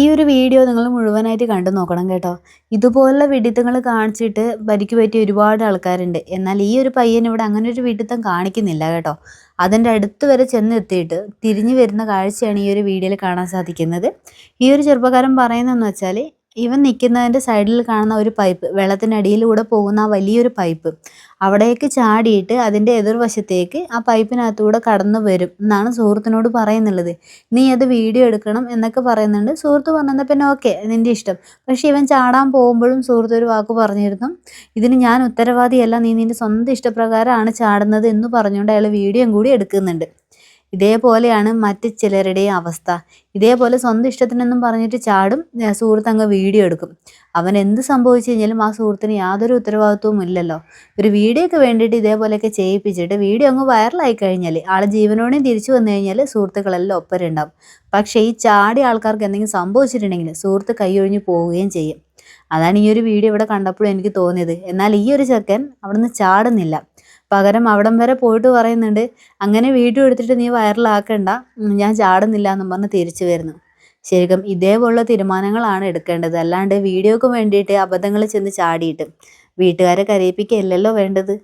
ഈ ഒരു വീഡിയോ നിങ്ങൾ മുഴുവനായിട്ട് കണ്ടു നോക്കണം കേട്ടോ. ഇതുപോലുള്ള വിഡിത്തങ്ങൾ കാണിച്ചിട്ട് ഭരിക്കു പറ്റിയ ഒരുപാട് ആൾക്കാരുണ്ട്. എന്നാൽ ഈ ഒരു പയ്യൻ ഇവിടെ അങ്ങനെ ഒരു വിഡിത്തം കാണിക്കുന്നില്ല കേട്ടോ. അതിന്റെ അടുത്ത് വരെ ചെന്നെത്തിയിട്ട് തിരിഞ്ഞു വരുന്ന കാഴ്ചയാണ് ഈ ഒരു വീഡിയോയിൽ കാണാൻ സാധിക്കുന്നത്. ഈ ഒരു ചെറുപ്പക്കാരൻ പറയുന്നതെന്ന് വെച്ചാൽ ഇവൻ നിൽക്കുന്നതിന്റെ സൈഡിൽ കാണുന്ന ഒരു പൈപ്പ് വെള്ളത്തിനടിയിലൂടെ പോകുന്ന ആ വലിയൊരു പൈപ്പ്. അവിടേക്ക് ചാടിയിട്ട് അതിന്റെ എതിർവശത്തേക്ക് ആ പൈപ്പിനകത്തൂടെ കടന്നു വരും എന്നാണ് സുഹൃത്തിനോട് പറയുന്നുള്ളത്. നീ അത് വീഡിയോ എടുക്കണം എന്നൊക്കെ പറയുന്നുണ്ട്. സുഹൃത്ത് പറഞ്ഞാൽ പിന്നെ ഓക്കെ നിന്റെ ഇഷ്ടം. പക്ഷേ ഇവൻ ചാടാൻ പോകുമ്പോഴും സുഹൃത്ത് ഒരു വാക്ക് പറഞ്ഞിരുന്നു. ഇതിന് ഞാൻ ഉത്തരവാദിയല്ല. നീ നിന്റെ സ്വന്തം ഇഷ്ടപ്രകാരമാണ് ചാടുന്നത് എന്ന് പറഞ്ഞുകൊണ്ട് അയാൾ വീഡിയോയും കൂടി എടുക്കുന്നുണ്ട്. ഇതേപോലെയാണ് മറ്റ് ചിലരുടെയും അവസ്ഥ. ഇതേപോലെ സ്വന്തം ഇഷ്ടത്തിനൊന്നും പറഞ്ഞിട്ട് ചാടും സുഹൃത്ത് അങ്ങ് വീഡിയോ എടുക്കും. അവൻ എന്ത് സംഭവിച്ചു കഴിഞ്ഞാലും ആ സുഹൃത്തിന് യാതൊരു ഉത്തരവാദിത്വവും ഇല്ലല്ലോ. ഒരു വീഡിയോയ്ക്ക് വേണ്ടിയിട്ട് ഇതേപോലെയൊക്കെ ചെയ്യിപ്പിച്ചിട്ട് വീഡിയോ അങ്ങ് വൈറലായി കഴിഞ്ഞാൽ ആൾ ജീവനോടെയും തിരിച്ചു വന്നു കഴിഞ്ഞാൽ സുഹൃത്തുക്കളെല്ലാം ഒപ്പരം ഉണ്ടാവും പക്ഷേ ഈ ചാടിയ ആൾക്കാർക്ക് എന്തെങ്കിലും സംഭവിച്ചിട്ടുണ്ടെങ്കിൽ സുഹൃത്ത് കൈയൊഴിഞ്ഞ് പോവുകയും ചെയ്യും. അതാണ് ഈ ഒരു വീഡിയോ ഇവിടെ കണ്ടപ്പോഴും എനിക്ക് തോന്നിയത്. എന്നാൽ ഈ ഒരു ചെക്കൻ അവിടുന്ന് ചാടുന്നില്ല. പകരം അവിടം വരെ പോയിട്ട് പറയുന്നുണ്ട് അങ്ങനെ വീഡിയോ എടുത്തിട്ട് നീ വൈറലാക്കണ്ട. ഞാൻ ചാടുന്നില്ല എന്നും പറഞ്ഞ് തിരിച്ചു വരുന്നു. ശരിക്കും ഇതേപോലുള്ള തീരുമാനങ്ങളാണ് എടുക്കേണ്ടത്. അല്ലാണ്ട് വീഡിയോക്ക് വേണ്ടിയിട്ട് അബദ്ധങ്ങൾ ചെന്ന് ചാടിയിട്ട് വീട്ടുകാരെ കരയിപ്പിക്കുകയല്ലല്ലോ വേണ്ടത്.